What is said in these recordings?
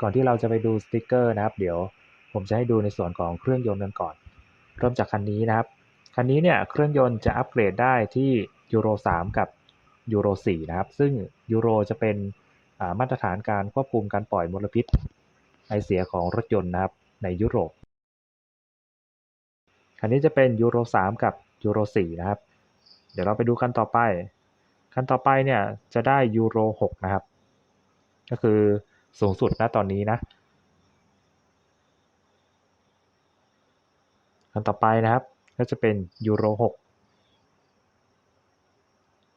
ก่อนที่เราจะไปดูสติกเกอร์นะครับ เดี๋ยวผมจะให้ดูในส่วนของเครื่องยนต์กันก่อน เริ่มจากคันนี้นะครับ คันนี้เนี่ยเครื่องยนต์จะอัปเกรดได้ที่ยูโร3 กับยูโร4นะครับ ซึ่งยูโรจะเป็นมาตรฐานการควบคุมการปล่อยมลพิษไอเสียของรถยนต์นะครับในยุโรป คันนี้จะเป็นยูโร3 กับยูโร4นะครับ เดี๋ยวเราไปดูคันต่อไป คันต่อไปเนี่ยจะได้ยูโร6นะครับ ก็คือ สูงสุดนะตอนนี้นะคันต่อไปนะครับ ก็จะเป็นยูโร6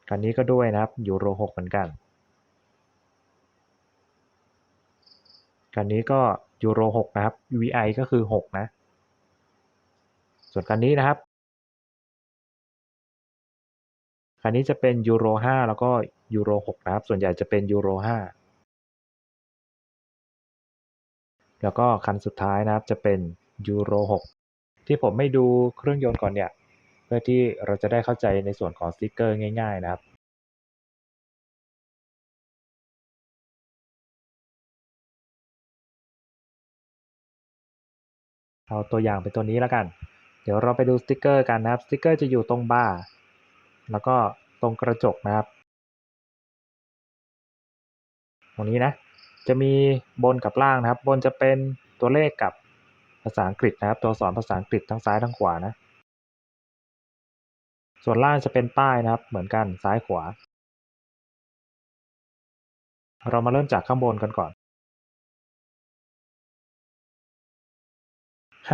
คันนี้ก็ด้วยนะครับยูโร6เหมือนกันคันนี้ก็ยูโร6นะครับ VI ก็คือ 6 นะ ส่วนคันนี้นะครับคันนี้จะเป็นยูโร5แล้วก็ยูโร6นะครับ ส่วนใหญ่จะเป็นยูโร5 แล้วก็คันสุดท้ายนะครับจะเป็นยูโร6 ที่ผมไม่ดูเครื่องยนต์ก่อนเนี่ย เพื่อที่เราจะได้เข้าใจในส่วนของสติกเกอร์ง่าย ๆ นะครับเอาตัวอย่างเป็นตัวนี้แล้วกัน เดี๋ยวเราไปดูสติกเกอร์กันนะครับ สติกเกอร์จะอยู่ตรงบ่าแล้วก็ตรงกระจกนะครับ ตรงนี้นะ จะมีบนกับล่างนะครับ บนจะเป็นตัวเลขกับภาษาอังกฤษนะครับ ตัวสอนภาษาอังกฤษทั้งซ้ายทั้งขวานะ ส่วนล่างจะเป็นป้ายนะครับ เหมือนกันซ้ายขวา เรามาเริ่มจากข้างบนกันก่อน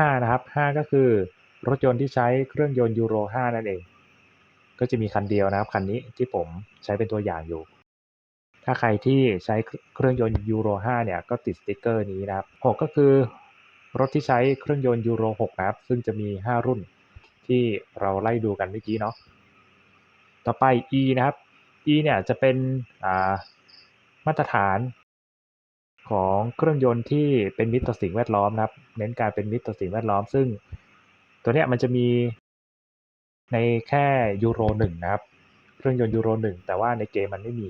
5นะครับ5ก็คือรถยนต์ที่ใช้เครื่องยนต์ยูโร 5 นั่นเอง ก็จะมีคันเดียวนะครับ คันนี้ที่ผมใช้เป็นตัวอย่างอยู่ ถ้าใครที่ใช้เครื่องยนต์ยูโร5เนี่ยก็ติดสติกเกอร์นี้นะครับ6ก็คือรถที่ใช้เครื่องยนต์ยูโร6นะครับ ซึ่งจะมี 5 รุ่นที่เราไล่ดูกันเมื่อกี้เนาะต่อไป E นะครับ E เนี่ยจะเป็นามาตรฐานของเครื่องยนต์ที่เป็นมิตรต่อสิ่งแวดล้อมนะครับ เน้นการเป็นมิตรต่อสิ่งแวดล้อม ซึ่งตัวเนี้ยมันจะมีในแค่ยูโรหนึ่งนะครับ เครื่องยนต์ยูโรหนึ่งแต่ว่าในเกมมันไม่มี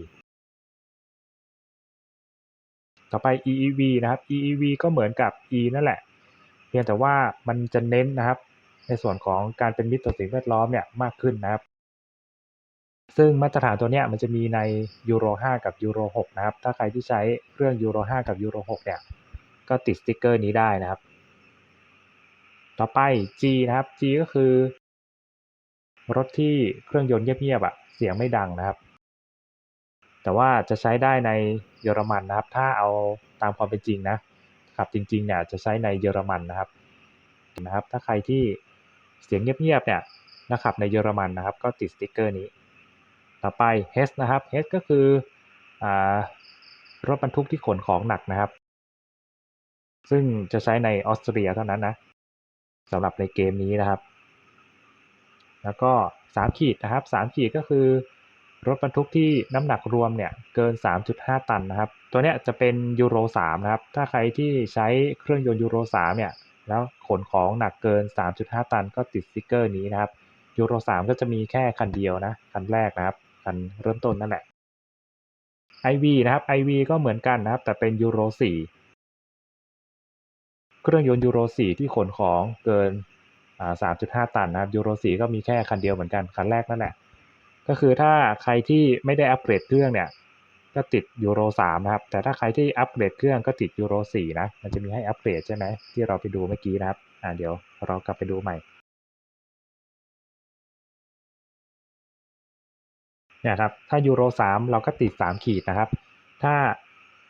ต่อไป EEV นะครับ EEV ก็เหมือนกับ E นั่นแหละ เพียงแต่ว่ามันจะเน้นนะครับ ในส่วนของการเป็นมิตรต่อสิ่งแวดล้อมเนี่ยมากขึ้นนะครับ ซึ่งมาตรฐานตัวเนี้ยมันจะมีในยูโร5กับยูโร6นะครับ ถ้าใครที่ใช้เครื่องยูโร5กับยูโร6เนี่ยก็ติดสติกเกอร์นี้ได้นะครับ ต่อไป G นะครับ G ก็คือ รถที่เครื่องยนต์เงียบๆอะเสียงไม่ดังนะครับ แต่ว่าจะใช้ได้ในเยอรมันนะครับ ถ้าเอาตามความเป็นจริงนะขับจริงๆเนี่ยจะใช้ในเยอรมันนะครับนะครับ ถ้าใครที่เสียงเงียบๆเนี่ยนะขับในเยอรมันนะครับ ก็ติดสติกเกอร์นี้ ต่อไป H นะครับ H ก็คืออรถบรรทุกที่ขนของหนักนะครับ ซึ่งจะใช้ในออสเตรียเท่านั้นนะสำหรับในเกมนี้นะครับ แล้วก็3ขีดนะครับ3ขีดก็คือ รถบรรทุกที่น้ำหนักรวมเนี่ยเกิน 3.5 ตันนะครับ ตัวเนี้ยจะเป็นยูโร3นะครับ ถ้าใครที่ใช้เครื่องยนต์ยูโร3เนี่ย แล้วขนของหนักเกิน 3.5 ตันก็ติดสติกเกอร์นี้นะครับ ยูโร3ก็จะมีแค่คันเดียวนะ คันแรกนะครับ คันเริ่มต้นนั่นแหละ IV นะครับ IV ก็เหมือนกันนะครับ แต่เป็นยูโร4เครื่องยนต์ยูโร4ที่ขนของเกิน 3.5 ตันนะครับ ยูโร4ก็มีแค่คันเดียวเหมือนกัน คันแรกนั่นแหละ ก็คือถ้าใครที่ไม่ได้อัปเกรดเครื่องเนี่ย ก็ติดยูโร3นะครับ แต่ถ้าใครที่อัปเกรดเครื่องก็ติดยูโร4นะ มันจะมีให้อัปเกรดใช่ไหมที่เราไปดูเมื่อกี้นะครับ อ่าเดี๋ยวเรากลับไปดูใหม่เนี่ยครับ ถ้ายูโร3เราก็ติด 3 ขีดนะครับ ถ้า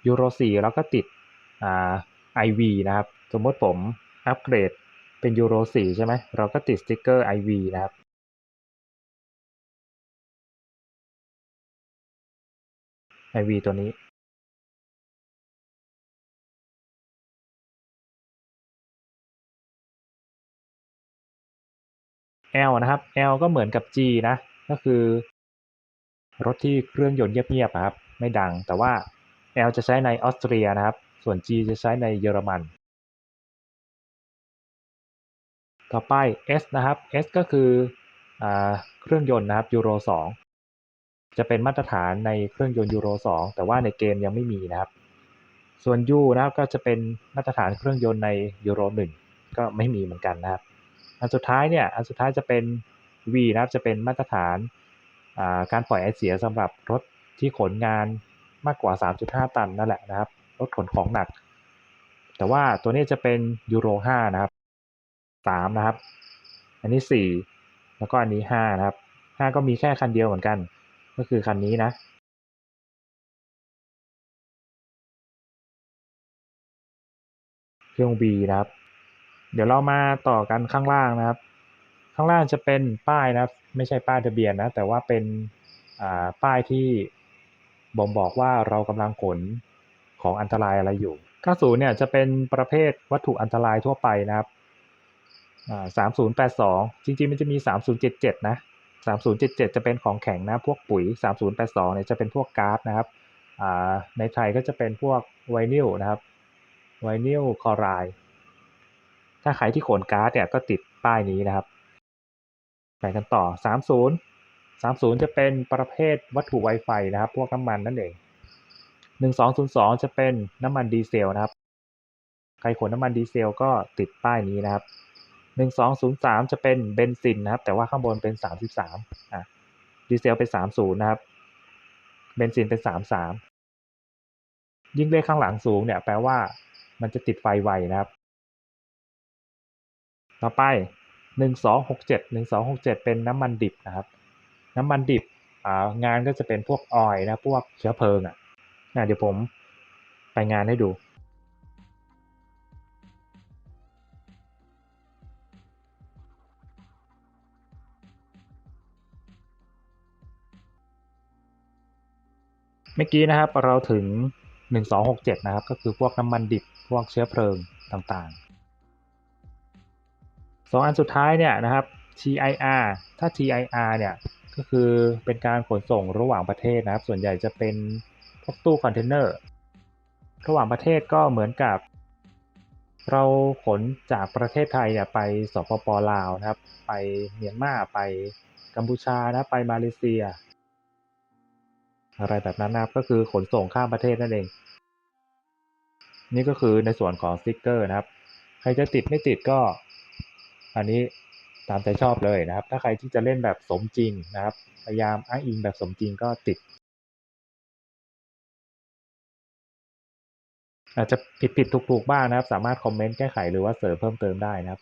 ยูโร4เราก็ติดอ่า IV นะครับ สมมติผมอัปเกรดเป็นยูโร4ใช่ไหม เราก็ติดสติกเกอร์ IV นะครับ IV ตัวนี้ L นะครับ L ก็เหมือนกับ G นะ ก็คือ รถที่เครื่องยนต์เงียบๆครับ ไม่ดัง แต่ว่า L จะใช้ในออสเตรียนะครับ ส่วน G จะใช้ในเยอรมัน ต่อไป S นะครับ S ก็คืออเครื่องยนต์นะครับยูโร 2 จะเป็นมาตรฐานในเครื่องยนต์ยูโร 2 แต่ว่าในเกมยังไม่มีนะครับ ส่วน U นะครับก็จะเป็นมาตรฐานเครื่องยนต์ในยูโร 1 ก็ไม่มีเหมือนกันนะครับ อันสุดท้ายเนี่ย อันสุดท้ายจะเป็น V นะครับ จะเป็นมาตรฐานาการปล่อยไอเสียสำหรับรถที่ขนงานมากกว่า 3.5 ตันนั่นแหละนะครับ รถขนของหนัก แต่ว่าตัวนี้จะเป็นยูโร 5 นะครับ 3 นะครับ อันนี้ 4 แล้วก็อันนี้ 5 นะครับ 5 ก็มีแค่คันเดียวเหมือนกัน ก็คือคันนี้นะเครื่อง V นะครับ เดี๋ยวเรามาต่อกันข้างล่างนะครับ ข้างล่างจะเป็นป้ายนะครับ ไม่ใช่ป้ายทะเบียนนะ แต่ว่าเป็นป้ายที่บ่งบอกว่าเรากำลังขนของอันตรายอะไรอยู่ 90 เนี่ยจะเป็นประเภทวัตถุอันตรายทั่วไปนะครับ 3082 จริงๆ มันจะมี 3077 นะ 3077 จะเป็นของแข็งนะพวกปุ๋ย 3082เนี่ยจะเป็นพวกก๊าซนะครับในไทยก็จะเป็นพวกไวนิลนะครับไวนิลคอไรด์ถ้าใครที่ขนก๊าซเนี่ยก็ติดป้ายนี้นะครับไปกันต่อ 30 30 จะเป็นประเภทวัตถุไวไฟนะครับ พวกน้ำมันนั่นเอง 1202 จะเป็นน้ำมันดีเซลนะครับ ใครขนน้ำมันดีเซลก็ติดป้ายนี้นะครับ 1203 จะเป็นเบนซินนะครับ แต่ว่าข้างบนเป็น 33อะดีเซลเป็น 30 นะครับ เบนซินเป็น 33 ยิ่งเลขข้างหลังสูงเนี่ยแปลว่ามันจะติดไฟไวนะครับ ต่อไป 1267 1267 เป็นน้ำมันดิบนะครับ น้ำมันดิบงานก็จะเป็นพวกออยล์นะ พวกเชื้อเพลิงอะเดี๋ยวผมไปงานให้ดู เมื่อกี้นะครับเราถึง 1267 นะครับ ก็คือพวกน้ำมันดิบพวกเชื้อเพลิงต่างๆสองอันสุดท้ายเนี่ยนะครับ TIR ถ้า TIR เนี่ยก็คือเป็นการขนส่งระหว่างประเทศนะครับ ส่วนใหญ่จะเป็นพวกตู้คอนเทนเนอร์ระหว่างประเทศก็เหมือนกับ เราขนจากประเทศไทยเนี่ยไปสปปลาวนะครับ ไปเมียนมาไปกัมพูชานะไปมาเลเซีย อะไรแบบนั้นนะครับก็คือขนส่งข้ามประเทศนั่นเอง นี่ก็คือในส่วนของสติกเกอร์นะครับ ใครจะติดไม่ติดก็ อันนี้ตามใจชอบเลยนะครับ ถ้าใครที่จะเล่นแบบสมจริงนะครับ พยายามอ้างอิงแบบสมจริงก็ติด อาจจะผิดผิดถูกถูกบ้างนะครับ สามารถคอมเมนต์แก้ไขหรือว่าเสริมเพิ่มเติมได้นะครับ